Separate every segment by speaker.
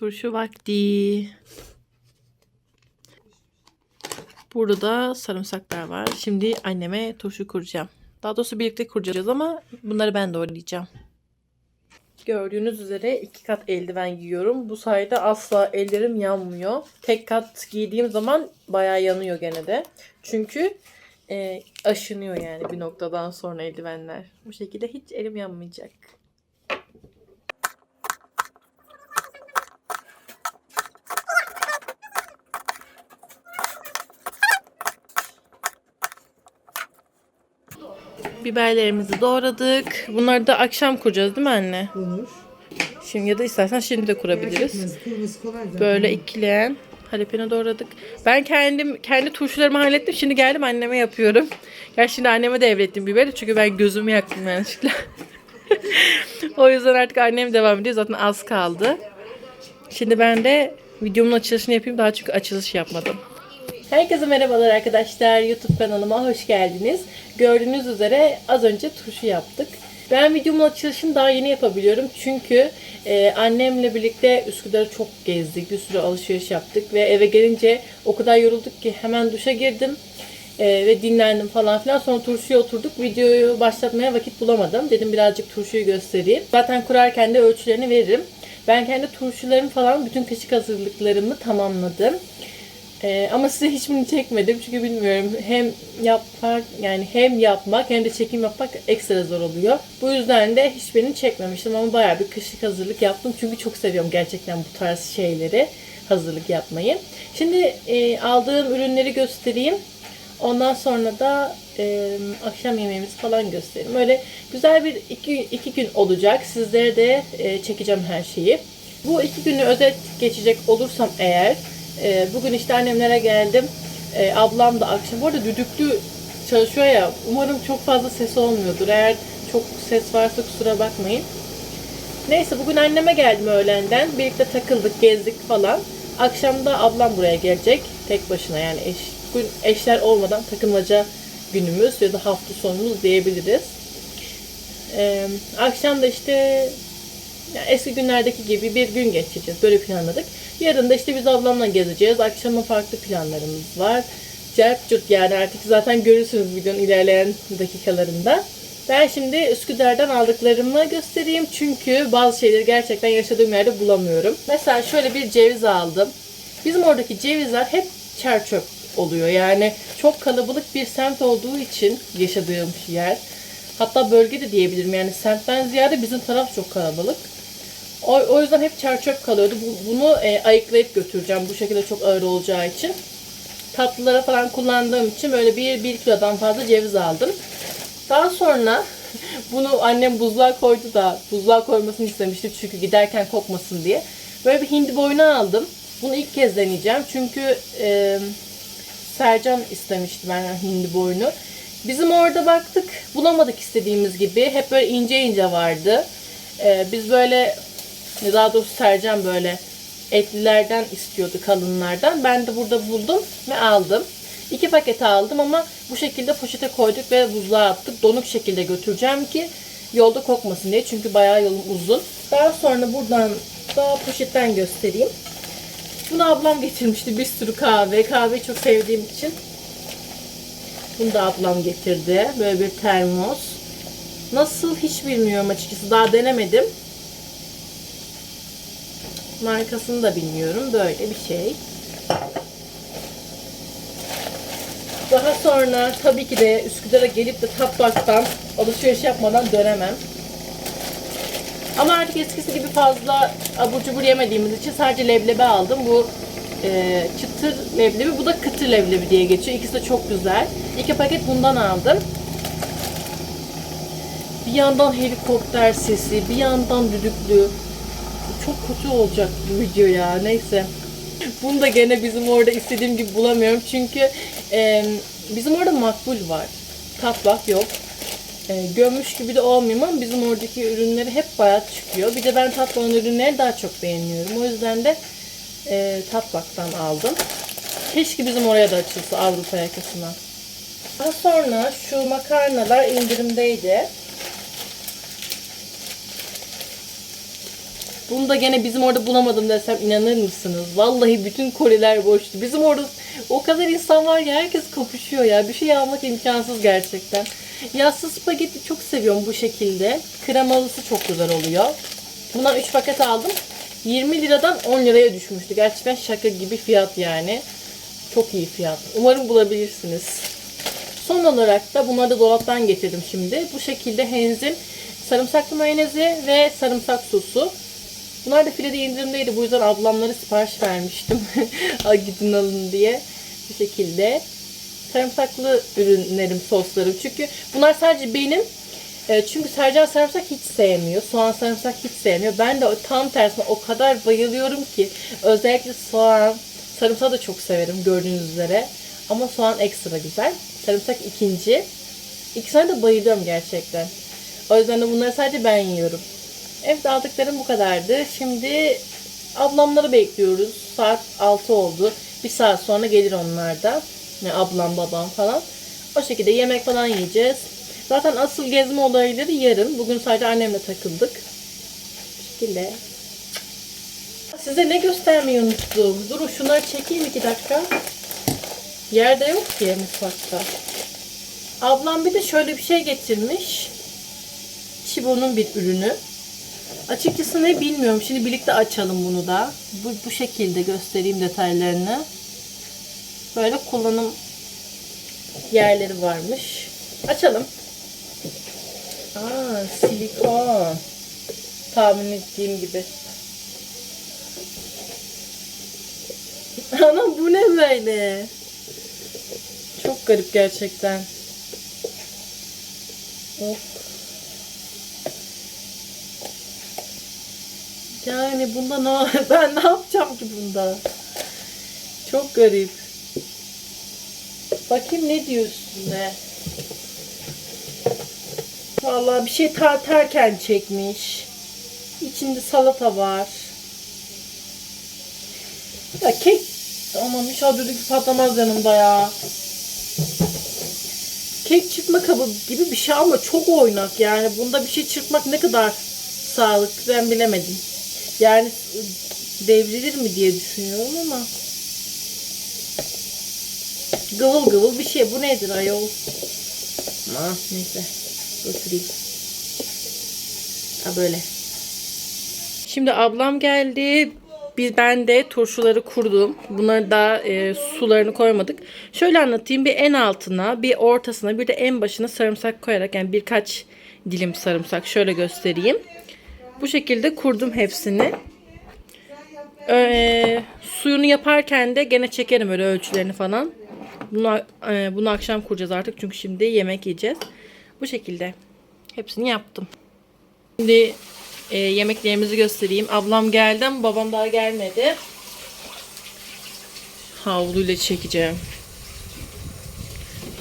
Speaker 1: Turşu vakti. Burada da sarımsaklar var. Şimdi anneme turşu kuracağım. Daha doğrusu birlikte kuracağız ama bunları ben doğrayacağım. Gördüğünüz üzere iki kat eldiven giyiyorum. Bu sayede asla ellerim yanmıyor. Tek kat giydiğim zaman bayağı yanıyor gene de. Çünkü e, aşınıyor yani bir noktadan sonra eldivenler. Bu şekilde hiç elim yanmayacak. Biberlerimizi doğradık. Bunları da akşam kuracağız değil mi anne?
Speaker 2: Olur.
Speaker 1: Şimdi ya da istersen şimdi de kurabiliriz. Böyle ikileyen jalapeno doğradık. Ben kendim kendi turşularımı hallettim. Şimdi geldim anneme yapıyorum. Gerçi şimdi anneme de evrettim biberi. Çünkü ben gözümü yaktım yanlışlıkla. o yüzden artık annem devam ediyor. Zaten az kaldı. Şimdi ben de videomun açılışını yapayım. Daha çünkü açılış yapmadım. Herkese merhabalar arkadaşlar. YouTube kanalıma hoş geldiniz. Gördüğünüz üzere az önce turşu yaptık. Ben videomun açılışını daha yeni yapabiliyorum. Çünkü e, annemle birlikte Üsküdar'ı çok gezdik. Bir sürü alışveriş yaptık. Ve eve gelince o kadar yorulduk ki hemen duşa girdim. E, ve dinlendim falan filan. Sonra turşuya oturduk. Videoyu başlatmaya vakit bulamadım. Dedim birazcık turşuyu göstereyim. Zaten kurarken de ölçülerini veririm. Ben kendi turşularım falan bütün kaşık hazırlıklarımı tamamladım. Ee, ama size hiçbirini çekmedim çünkü bilmiyorum hem yapmak yani hem yapmak hem de çekim yapmak ekstra zor oluyor. Bu yüzden de hiçbirini çekmemiştim ama bayağı bir kışlık hazırlık yaptım çünkü çok seviyorum gerçekten bu tarz şeyleri hazırlık yapmayı. Şimdi e, aldığım ürünleri göstereyim. Ondan sonra da e, akşam yemeğimizi falan göstereyim. Öyle güzel bir iki, iki gün olacak. Sizlere de e, çekeceğim her şeyi. Bu iki günü özet geçecek olursam eğer e, bugün işte annemlere geldim. E, ablam da akşam. Bu arada düdüklü çalışıyor ya. Umarım çok fazla ses olmuyordur. Eğer çok ses varsa kusura bakmayın. Neyse bugün anneme geldim öğlenden. Birlikte takıldık, gezdik falan. Akşamda ablam buraya gelecek. Tek başına yani eş, bugün eşler olmadan takılmaca günümüz ya da hafta sonumuz diyebiliriz. Ee, akşam da işte eski günlerdeki gibi bir gün geçireceğiz. Böyle planladık. Yarın da işte biz ablamla gezeceğiz. Akşama farklı planlarımız var. Cerp cürt yani artık zaten görürsünüz videonun ilerleyen dakikalarında. Ben şimdi Üsküdar'dan aldıklarımı göstereyim. Çünkü bazı şeyleri gerçekten yaşadığım yerde bulamıyorum. Mesela şöyle bir ceviz aldım. Bizim oradaki cevizler hep çerçöp oluyor. Yani çok kalabalık bir semt olduğu için yaşadığım yer. Hatta bölge de diyebilirim. Yani semtten ziyade bizim taraf çok kalabalık. O, o yüzden hep çerçöp kalıyordu. Bu, bunu e, ayıklayıp götüreceğim. Bu şekilde çok ağır olacağı için. Tatlılara falan kullandığım için böyle bir, bir kilodan fazla ceviz aldım. Daha sonra bunu annem buzluğa koydu da buzluğa koymasını istemiştim çünkü giderken kokmasın diye. Böyle bir hindi boynu aldım. Bunu ilk kez deneyeceğim çünkü e, Sercan istemişti benden hindi boynu. Bizim orada baktık bulamadık istediğimiz gibi. Hep böyle ince ince vardı. Ee, biz böyle daha doğrusu Sercan böyle etlilerden istiyordu kalınlardan. Ben de burada buldum ve aldım. İki paket aldım ama bu şekilde poşete koyduk ve buzluğa attık. Donuk şekilde götüreceğim ki yolda kokmasın diye. Çünkü bayağı yolum uzun. Daha sonra buradan da poşetten göstereyim. Bunu ablam getirmişti. Bir sürü kahve. Kahveyi çok sevdiğim için bunu da ablam getirdi. Böyle bir termos. Nasıl hiç bilmiyorum açıkçası. Daha denemedim. Markasını da bilmiyorum. Böyle bir şey. Daha sonra tabii ki de Üsküdar'a gelip de Tatbak'tan alışveriş yapmadan dönemem. Ama artık eskisi gibi fazla abur cubur yemediğimiz için sadece leblebi aldım. Bu e, çıtır leblebi, bu da kıtır leblebi diye geçiyor. İkisi de çok güzel. İki paket bundan aldım. Bir yandan helikopter sesi, bir yandan düdüklü. Çok kötü olacak bu video ya. Neyse. Bunu da gene bizim orada istediğim gibi bulamıyorum. Çünkü e, bizim orada makbul var. Tatlak yok. E, gömmüş gibi de olmuyor ama bizim oradaki ürünleri hep bayat çıkıyor. Bir de ben tatlıların ürünleri daha çok beğeniyorum. O yüzden de e, Tatbak'tan aldım. Keşke bizim oraya da açılsa Avrupa yakasına. Daha sonra şu makarnalar indirimdeydi. Bunu da gene bizim orada bulamadım desem inanır mısınız? Vallahi bütün koliler boştu. Bizim orada o kadar insan var ya herkes kapışıyor ya. Bir şey almak imkansız gerçekten. Yassı spagetti çok seviyorum bu şekilde. Kremalısı çok güzel oluyor. Bundan 3 paket aldım. 20 liradan 10 liraya düşmüştü. Gerçekten şaka gibi fiyat yani. Çok iyi fiyat. Umarım bulabilirsiniz. Son olarak da bunları da dolaptan getirdim şimdi. Bu şekilde Heinz'in sarımsaklı mayonezi ve sarımsak sosu. Bunlar da filede indirimdeydi. Bu yüzden ablamlara sipariş vermiştim. Gidin alın diye. Bu şekilde. Sarımsaklı ürünlerim, soslarım. Çünkü bunlar sadece benim. E, Çünkü Sercan sarımsak hiç sevmiyor. Soğan sarımsak hiç sevmiyor. Ben de tam tersine o kadar bayılıyorum ki. Özellikle soğan, sarımsağı da çok severim gördüğünüz üzere. Ama soğan ekstra güzel. Sarımsak ikinci. İkisine de bayılıyorum gerçekten. O yüzden de bunları sadece ben yiyorum. Evet aldıklarım bu kadardı. Şimdi ablamları bekliyoruz. Saat 6 oldu. Bir saat sonra gelir onlar da. Yani ablam babam falan. O şekilde yemek falan yiyeceğiz. Zaten asıl gezme olayları yarın. Bugün sadece annemle takıldık. Bu şekilde. Size ne göstermeyi unuttum. Durun şunları çekeyim iki dakika. Yerde yok ki mutfakta. Ablam bir de şöyle bir şey getirmiş. Chibo'nun bir ürünü. Açıkçası ne bilmiyorum. Şimdi birlikte açalım bunu da. Bu, bu şekilde göstereyim detaylarını. Böyle kullanım yerleri varmış. Açalım. Aa, silikon. Tahmin ettiğim gibi. Ana bu ne böyle? Çok garip gerçekten. Of. Yani bunda ne ben ne yapacağım ki bunda? Çok garip. Bakayım ne diyor üstüne. Vallahi bir şey tartarken çekmiş. İçinde salata var. Ya kek aman inşallah düdük patlamaz yanımda ya. Kek çırpma kabı gibi bir şey ama çok oynak yani. Bunda bir şey çırpmak ne kadar sağlıklı ben bilemedim. Yani devrilir mi diye düşünüyorum ama. Gıvıl gıvıl bir şey. Bu nedir ayol? Ah neyse. Götüreyim. Ha böyle. Şimdi ablam geldi. Biz ben de turşuları kurdum. Bunları da e, sularını koymadık. Şöyle anlatayım. Bir en altına, bir ortasına, bir de en başına sarımsak koyarak yani birkaç dilim sarımsak şöyle göstereyim. Bu şekilde kurdum hepsini. Ee, suyunu yaparken de gene çekerim öyle ölçülerini falan. Bunu, e, bunu akşam kuracağız artık çünkü şimdi yemek yiyeceğiz. Bu şekilde. Hepsini yaptım. Şimdi e, yemeklerimizi göstereyim. Ablam geldi ama babam daha gelmedi. Havluyla çekeceğim.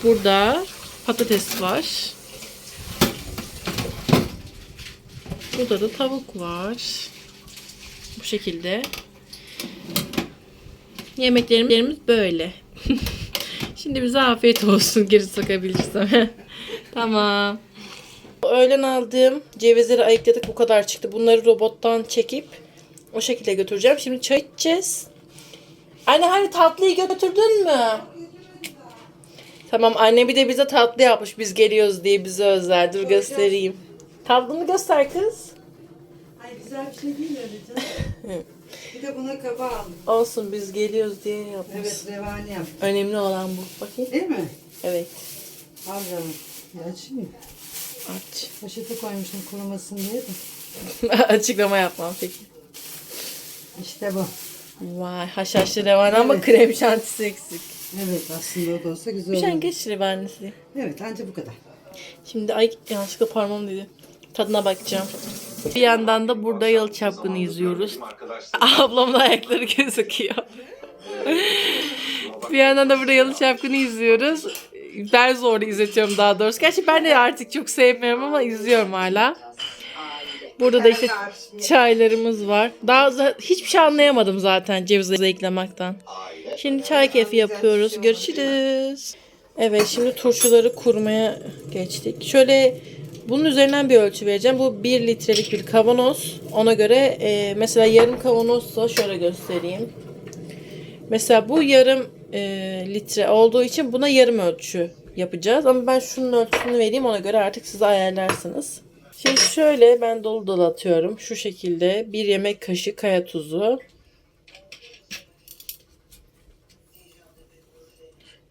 Speaker 1: Burada patates var. Burada da tavuk var. Bu şekilde. Yemeklerimiz böyle. Şimdi bize afiyet olsun. Geri sokabilirsem. tamam. Öğlen aldığım cevizleri ayıkladık. Bu kadar çıktı. Bunları robottan çekip o şekilde götüreceğim. Şimdi çay içeceğiz. Anne hani tatlıyı götürdün mü? Tamam anne bir de bize tatlı yapmış. Biz geliyoruz diye bize özel. Dur göstereyim. Tatlını göster kız.
Speaker 2: Ay güzel bir şey değil öyle canım. bir de buna kaba aldım.
Speaker 1: Olsun biz geliyoruz diye yapmış.
Speaker 2: Evet revani yaptım.
Speaker 1: Önemli olan bu. Bakayım.
Speaker 2: Değil mi?
Speaker 1: Evet.
Speaker 2: Al canım. Ya açayım.
Speaker 1: Aç.
Speaker 2: Poşete koymuştum kurumasın diye de.
Speaker 1: Açıklama yapmam peki.
Speaker 2: İşte bu.
Speaker 1: Vay haşhaşlı revan ama
Speaker 2: Evet.
Speaker 1: krem şantisi eksik.
Speaker 2: Evet aslında o da olsa güzel
Speaker 1: Bir şey
Speaker 2: olur.
Speaker 1: geç revanesi.
Speaker 2: Evet anca bu kadar.
Speaker 1: Şimdi ay yanlışlıkla parmağım dedi. Tadına bakacağım. Bir yandan da burada yalı çapkını izliyoruz. Ablamın ayakları gözüküyor. bir yandan da burada yalı çapkını izliyoruz. Ben zor izletiyorum daha doğrusu. Gerçi ben de artık çok sevmiyorum ama izliyorum hala. Burada da işte çaylarımız var. Daha hiçbir şey anlayamadım zaten cevizi eklemekten. Şimdi çay keyfi yapıyoruz. Görüşürüz. Evet şimdi turşuları kurmaya geçtik. Şöyle Bunun üzerinden bir ölçü vereceğim. Bu 1 litrelik bir kavanoz. Ona göre e, mesela yarım kavanozsa şöyle göstereyim. Mesela bu yarım e, litre olduğu için buna yarım ölçü yapacağız. Ama ben şunun ölçüsünü vereyim ona göre artık siz ayarlarsınız. Şimdi şöyle ben dolu dolu atıyorum. Şu şekilde bir yemek kaşığı kaya tuzu.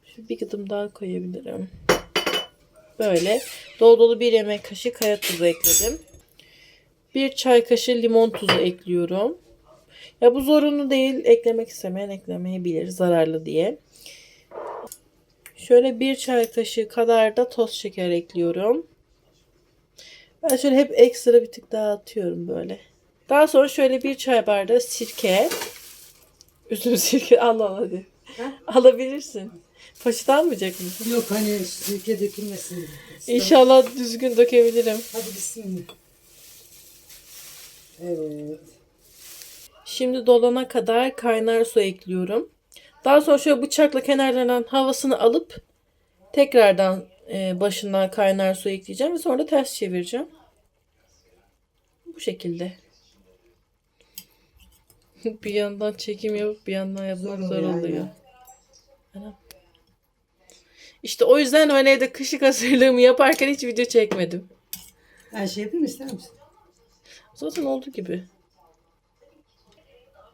Speaker 1: Şu bir gıdım daha koyabilirim. Böyle dolu dolu bir yemek kaşığı kaya tuzu ekledim. Bir çay kaşığı limon tuzu ekliyorum. Ya bu zorunlu değil. Eklemek istemeyen eklemeyebilir zararlı diye. Şöyle bir çay kaşığı kadar da toz şeker ekliyorum. Ben şöyle hep ekstra bir tık daha atıyorum böyle. Daha sonra şöyle bir çay bardağı sirke. Üzüm sirke al al hadi.
Speaker 2: Ha?
Speaker 1: Alabilirsin. Poşet almayacak mısın?
Speaker 2: Yok hani sirke dökülmesin.
Speaker 1: İnşallah düzgün dökebilirim.
Speaker 2: Hadi bismillah. Evet.
Speaker 1: Şimdi dolana kadar kaynar su ekliyorum. Daha sonra şöyle bıçakla kenarlarından havasını alıp tekrardan e, başından kaynar su ekleyeceğim ve sonra da ters çevireceğim. Bu şekilde. bir yandan çekim yapıp bir yandan yapmak
Speaker 2: Zor oluyor. aynen.
Speaker 1: İşte o yüzden öyle evde kışlık hazırlığımı yaparken hiç video çekmedim.
Speaker 2: Ben şey yapayım ister misin?
Speaker 1: Zaten olduğu gibi.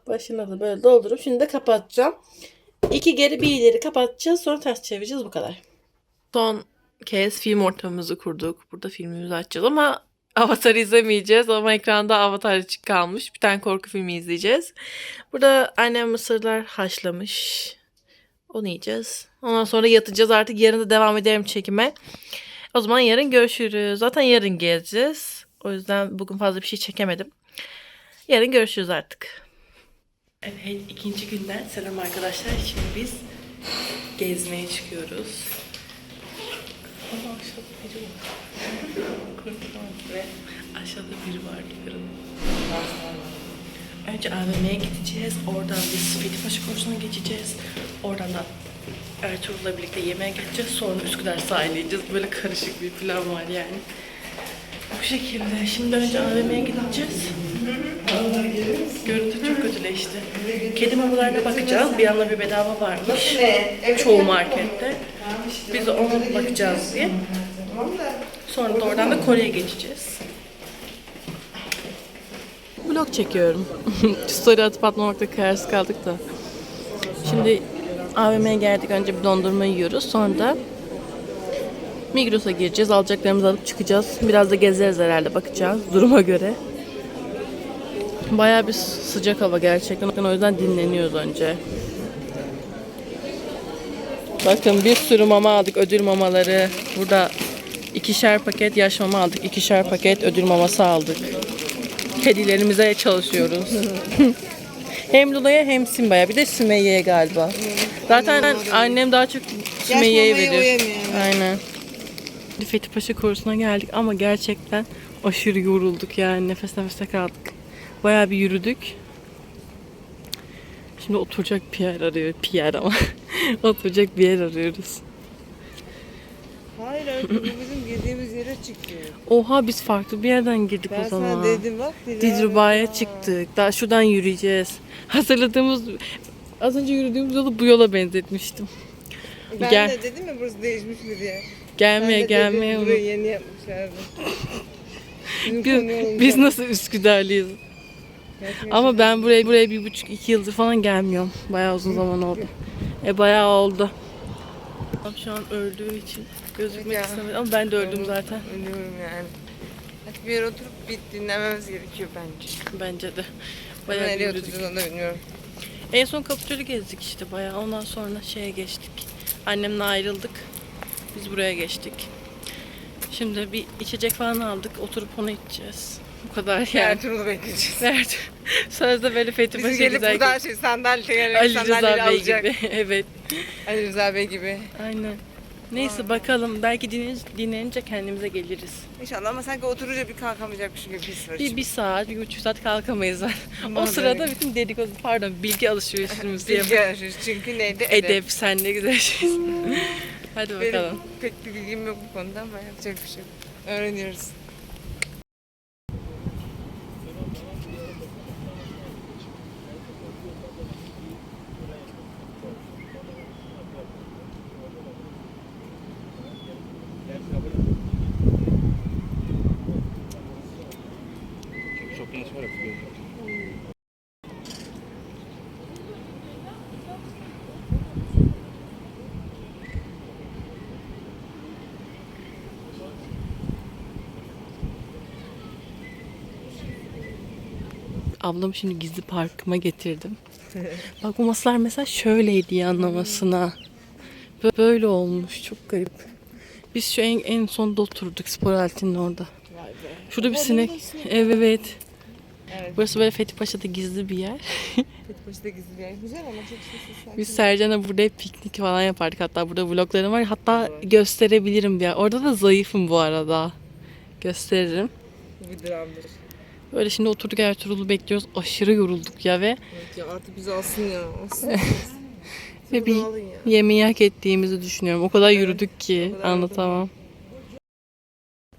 Speaker 1: Başına da böyle doldurup şimdi de kapatacağım. İki geri bir ileri kapatacağız. Sonra ters çevireceğiz. Bu kadar. Son kez film ortamımızı kurduk. Burada filmimizi açacağız ama Avatar izlemeyeceğiz ama ekranda Avatar açık kalmış. Bir tane korku filmi izleyeceğiz. Burada annem mısırlar haşlamış. Onu yiyeceğiz. Ondan sonra yatacağız. Artık yarın da devam ederim çekime. O zaman yarın görüşürüz. Zaten yarın gezeceğiz. O yüzden bugün fazla bir şey çekemedim. Yarın görüşürüz artık. Evet ikinci günden selam arkadaşlar. Şimdi biz gezmeye çıkıyoruz. Ama aşağıda biri var. Ve aşağıda biri var yarın. Önce AVM'ye gideceğiz. Oradan biz Fethipaşa Koşu'na geçeceğiz. Oradan da Ertuğrul'la birlikte yemeğe geçeceğiz. Sonra Üsküdar sahile gideceğiz. Böyle karışık bir plan var yani. Bu şekilde. Şimdi önce AVM'ye gideceğiz. Görüntü çok kötüleşti. Kedi mamalarına bakacağız. Bir anda bir bedava varmış. Çoğu markette. Biz ona bakacağız diye. Sonra da oradan da Kore'ye geçeceğiz. Vlog çekiyorum. Story atıp atmamakta kararsız kaldık da. Şimdi AVM'ye geldik. Önce bir dondurma yiyoruz. Sonra da Migros'a gireceğiz. Alacaklarımızı alıp çıkacağız. Biraz da gezeriz herhalde bakacağız duruma göre. Bayağı bir sıcak hava gerçekten. O yüzden dinleniyoruz önce. Bakın bir sürü mama aldık. Ödül mamaları. Burada ikişer paket yaş mama aldık. ikişer paket ödül maması aldık. Kedilerimize çalışıyoruz. hem Luna'ya hem Simba'ya. Bir de Sümeyye'ye galiba. Zaten annem daha çok Sümeyye'ye
Speaker 2: o yemiyor, evet.
Speaker 1: Aynen. Fethi Paşa korusuna geldik ama gerçekten aşırı yorulduk yani nefes nefese kaldık. Bayağı bir yürüdük. Şimdi oturacak bir yer arıyoruz. Bir yer ama. oturacak bir yer arıyoruz.
Speaker 2: Hayır hayır bu bizim girdiğimiz yere çıkıyor.
Speaker 1: Oha biz farklı bir yerden girdik
Speaker 2: Ben
Speaker 1: o zaman.
Speaker 2: sana dedim bak.
Speaker 1: Dilruba'ya çıktık. Daha şuradan yürüyeceğiz. Hazırladığımız az önce yürüdüğümüz yolu bu yola benzetmiştim.
Speaker 2: Ben
Speaker 1: Gel.
Speaker 2: de dedim ya burası değişmiş mi diye.
Speaker 1: Gelmeye
Speaker 2: Ben de
Speaker 1: gelmeye unut.
Speaker 2: Burayı yeni yapmışlardı. Bizim
Speaker 1: Biz,
Speaker 2: konu olunca-
Speaker 1: biz nasıl Üsküdarlıyız?
Speaker 2: Gerçekten
Speaker 1: Ama ben buraya buraya bir buçuk iki yıldır falan gelmiyorum. Bayağı uzun zaman oldu. E bayağı oldu. Şu an öldüğü için gözükmek
Speaker 2: Ya.
Speaker 1: istemedim ama ben de öldüm zaten.
Speaker 2: Ölüyorum yani. Hadi bir yere oturup bir dinlememiz gerekiyor bence.
Speaker 1: Bence de.
Speaker 2: Bayağı nereye oturacağız onu da bilmiyorum.
Speaker 1: En son Kapitol'ü gezdik işte bayağı. Ondan sonra şeye geçtik. Annemle ayrıldık. Biz buraya geçtik. Şimdi bir içecek falan aldık. Oturup onu içeceğiz. Bu kadar yani.
Speaker 2: Ertuğrul'u bekleyeceğiz.
Speaker 1: Evet. Sözde böyle Fethi
Speaker 2: Biz gelip
Speaker 1: güzel
Speaker 2: burada şey sandalye sandalyeleri
Speaker 1: Bey
Speaker 2: alacak.
Speaker 1: gibi. evet.
Speaker 2: Ali Rıza Bey gibi.
Speaker 1: Aynen. Neyse bakalım. Belki dinlenince, dinlenince kendimize geliriz.
Speaker 2: İnşallah ama sanki oturunca bir kalkamayacakmış gibi bir his var.
Speaker 1: Bir, bir saat, bir buçuk saat kalkamayız zaten. o sırada bütün dedikodu, pardon bilgi alışverişimizi
Speaker 2: Bilgi
Speaker 1: yapalım.
Speaker 2: alışverişi. Çünkü neydi?
Speaker 1: Edep, sen ne güzel şeysin. Hadi
Speaker 2: Benim
Speaker 1: bakalım.
Speaker 2: pek bir bilgim yok bu konuda ama yapacak bir şey yok.
Speaker 3: Öğreniyoruz.
Speaker 1: Ablam şimdi gizli parkıma getirdim. Bak bu masalar mesela şöyleydi yanlamasına. Bö- Böyle olmuş. Çok garip. Biz şu en, en sonda oturduk spor aletinin orada. Şurada bir sinek. Evet.
Speaker 3: Evet.
Speaker 1: Burası böyle Fethi Paşa'da gizli bir yer.
Speaker 3: Fethipaşa'da gizli bir yer. Güzel ama çok sessiz.
Speaker 1: Biz Sercan'la burada hep piknik falan yapardık. Hatta burada vloglarım var. Hatta gösterebilirim bir yer. Orada da zayıfım bu arada. Gösteririm.
Speaker 3: Bu bir dramdır.
Speaker 1: Böyle şimdi oturduk Ertuğrul'u bekliyoruz. Aşırı yorulduk ya ve
Speaker 3: Evet ya artık bizi alsın ya. Alsın.
Speaker 1: ve bir yemeği hak ettiğimizi düşünüyorum. O kadar yürüdük ki
Speaker 3: kadar
Speaker 1: anlatamam.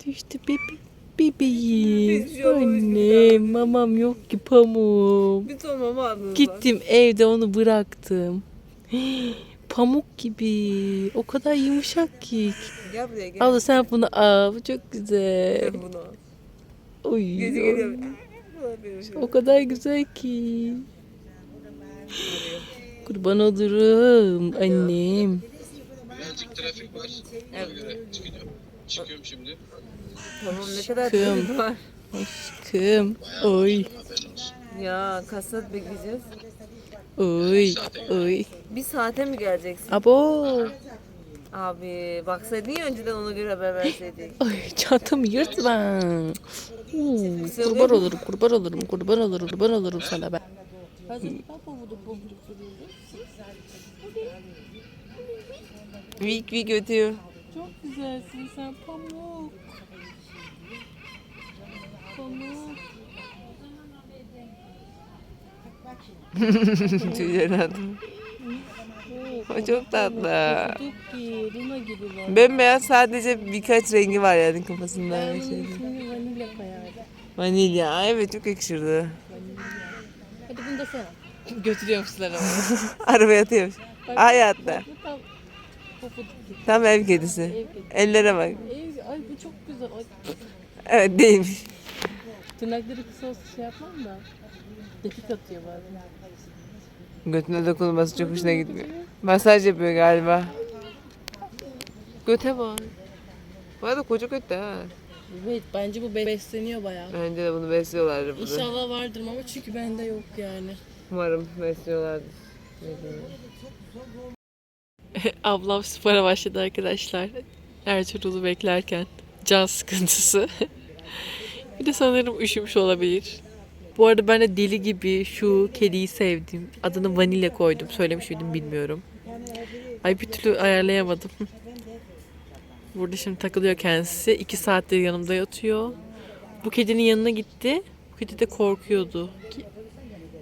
Speaker 1: Düştü bebe bebeğim. Annem mamam yok ki pamuğum.
Speaker 3: Bir ton mama aldınız.
Speaker 1: Gittim evde onu bıraktım. Pamuk gibi. O kadar yumuşak ki.
Speaker 3: Gel buraya gel.
Speaker 1: Abla sen bunu al. Bu çok güzel.
Speaker 3: Gel bunu al.
Speaker 1: Oy.
Speaker 3: Gece geliyor.
Speaker 1: O kadar güzel ki. Kurban olurum annem.
Speaker 4: Birazcık trafik var. Ona göre çıkacağım. Çıkıyorum şimdi.
Speaker 3: Tamam ne kadar
Speaker 1: Aşkım.
Speaker 3: trafik var.
Speaker 1: Aşkım. Oy.
Speaker 4: Haberin olsun.
Speaker 3: Ya kaç saat bekleyeceğiz?
Speaker 1: Oy. Oy.
Speaker 3: Bir saate mi geleceksin?
Speaker 1: Abo.
Speaker 3: Abi baksaydın ya önceden ona göre haber verseydik.
Speaker 1: Ay çantamı yırtma. Huu, kurban olurum, kurban olurum, kurban olurum, kurban olurum sana ben.
Speaker 3: Vik vik ötüyor.
Speaker 1: Çok güzelsin sen pamuk. Pamuk.
Speaker 3: Tüylerin adı. O çok tatlı. Bembeyaz sadece birkaç rengi var yani kafasında.
Speaker 1: Ben
Speaker 3: şey.
Speaker 1: ismini vanilya koyardım.
Speaker 3: Vanilya. Evet çok yakışırdı.
Speaker 1: Hadi bunu da sen. Götürüyormuşlar ama.
Speaker 3: Arabaya atıyormuş. Hayatta.
Speaker 1: Bu tam pofuduk gibi.
Speaker 3: Tam ev kedisi. Ellere bak.
Speaker 1: Ev, ay bu çok güzel. Ay,
Speaker 3: Evet değilmiş.
Speaker 1: tırnakları kısa olsa şey yapmam da. Dekik atıyor bazen.
Speaker 3: Götüne dokunulması çok hoşuna gitmiyor. Masaj yapıyor galiba. Göte bak. Bu arada koca göt de ha.
Speaker 1: Evet bence bu be- besleniyor bayağı.
Speaker 3: Bence de bunu besliyorlar burada.
Speaker 1: İnşallah vardır ama çünkü bende yok yani.
Speaker 3: Umarım besliyorlardır.
Speaker 1: Ablam spora başladı arkadaşlar. Ertuğrul'u beklerken. Can sıkıntısı. bir de sanırım üşümüş olabilir. Bu arada ben de deli gibi şu kediyi sevdim. Adını Vanilya koydum. Söylemiş miydim bilmiyorum. Ay bir türlü ayarlayamadım. Burada şimdi takılıyor kendisi. İki saattir yanımda yatıyor. Bu kedinin yanına gitti. Bu kedi de korkuyordu.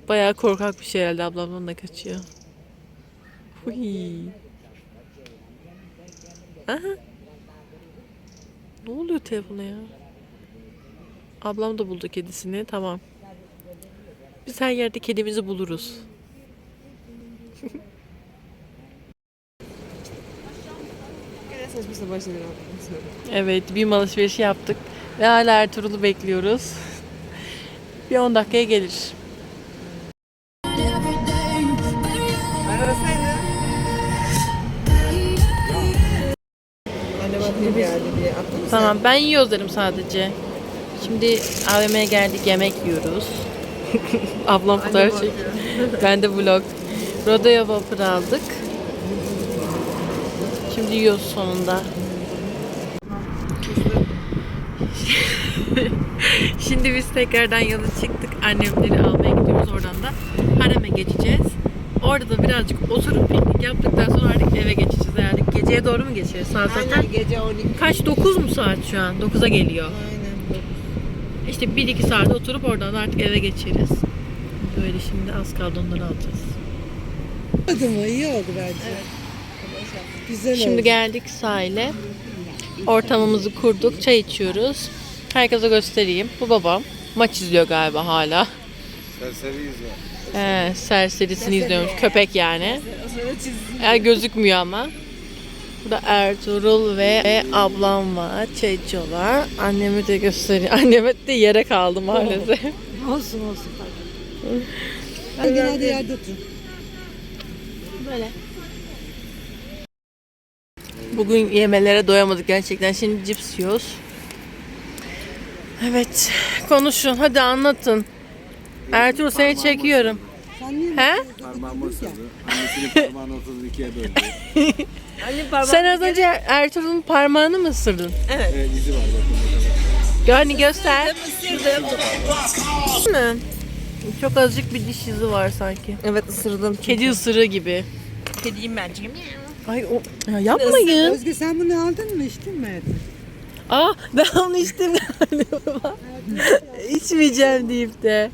Speaker 1: Bayağı korkak bir şey herhalde ablamdan da kaçıyor. Huy. Aha. Ne oluyor telefona ya? Ablam da buldu kedisini. Tamam. Biz her yerde kedimizi buluruz.
Speaker 3: saçma sapan şeyler yaptım.
Speaker 1: Evet, bir alışverişi yaptık. Ve hala Ertuğrul'u bekliyoruz. bir 10 dakikaya gelir.
Speaker 3: Arasaydı. Annem atayım geldi diye attın mı
Speaker 1: Tamam, ben yiyoruz dedim sadece. Şimdi AVM'ye geldik, yemek yiyoruz. Ablam fotoğraf çekiyor. ben de vlog. Rodeo Whopper aldık. Şimdi yiyoruz sonunda. Şimdi biz tekrardan yola çıktık. Annemleri almaya gidiyoruz. Oradan da hareme geçeceğiz. Orada da birazcık oturup piknik yaptıktan sonra artık eve geçeceğiz herhalde. Geceye doğru mu geçeriz? Saat zaten
Speaker 3: Aynen gece 12.
Speaker 1: kaç? 9 mu saat şu an? 9'a geliyor.
Speaker 3: Aynen.
Speaker 1: İşte 1-2 saat oturup oradan da artık eve geçeriz. Böyle şimdi az kaldı onları alacağız.
Speaker 2: Oldu mu? İyi oldu bence. Güzel
Speaker 1: Şimdi
Speaker 2: oldu.
Speaker 1: geldik sahile. Ortamımızı kurduk. Çay içiyoruz. Herkese göstereyim. Bu babam. Maç izliyor galiba hala.
Speaker 4: Serseriyiz ya.
Speaker 1: He, serserisini izliyormuş. Köpek yani. Ya gözükmüyor ama. Burada Ertuğrul ve, ablam var. Çay içiyorlar. Annemi de gösteriyor. Anneme de yere kaldı maalesef.
Speaker 2: Olsun olsun. Hadi genelde yerde otur.
Speaker 1: Böyle. Bugün yemelere doyamadık gerçekten. Şimdi cips yiyoruz. Evet. Konuşun. Hadi anlatın. Ertuğrul seni çekiyorum.
Speaker 2: Sen niye
Speaker 1: He?
Speaker 4: Parmağımı ısırdı. Annesinin parmağını 32'ye böldü.
Speaker 1: Sen az önce Ertuğrul'un parmağını mı ısırdın?
Speaker 4: Evet, izi var bakın.
Speaker 1: Hani göster. mi? Çok azıcık bir diş izi var sanki.
Speaker 3: Evet ısırdım.
Speaker 1: Kedi ısırığı gibi.
Speaker 3: Kediyim bence.
Speaker 1: Ay o ya yapmayın.
Speaker 2: Özge sen bunu aldın mı içtin mi?
Speaker 1: Aa ben onu içtim galiba. İçmeyeceğim deyip de.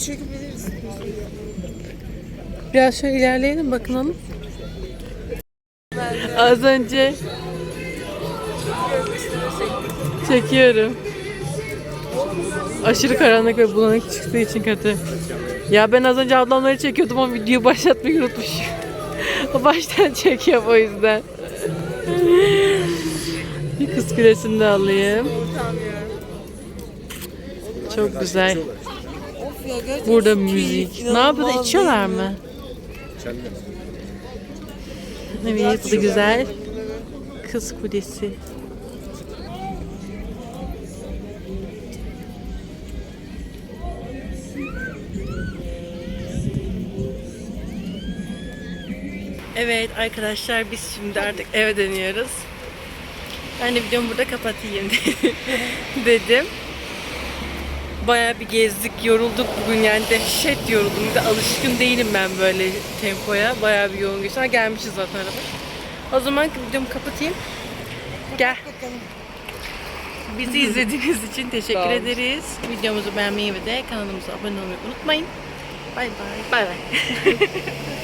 Speaker 3: Çekebiliriz.
Speaker 1: Biraz şöyle ilerleyelim bakınalım. Az önce çekiyorum. Aşırı karanlık ve bulanık çıktığı için kötü. Ya ben az önce ablamları çekiyordum ama videoyu başlatmayı unutmuşum. o baştan çekiyor o yüzden. Bir kız kulesini de alayım. Çok güzel.
Speaker 3: Of ya gerçekten
Speaker 1: Burada müzik. Ne yapıyorlar? İçiyorlar mı? Evet, bu güzel. Kız Kulesi. Evet arkadaşlar biz şimdi artık eve dönüyoruz. Ben de videomu burada kapatayım dedim. Bayağı bir gezdik, yorulduk bugün yani dehşet yoruldum. Bir de alışkın değilim ben böyle tempoya. Bayağı bir yoğun geçti. Ha, gelmişiz zaten araba. O zaman videomu kapatayım. Gel. Bizi izlediğiniz için teşekkür
Speaker 3: Sağ olun.
Speaker 1: ederiz. Videomuzu beğenmeyi ve de kanalımıza abone olmayı unutmayın. Bay bay. Bay bay.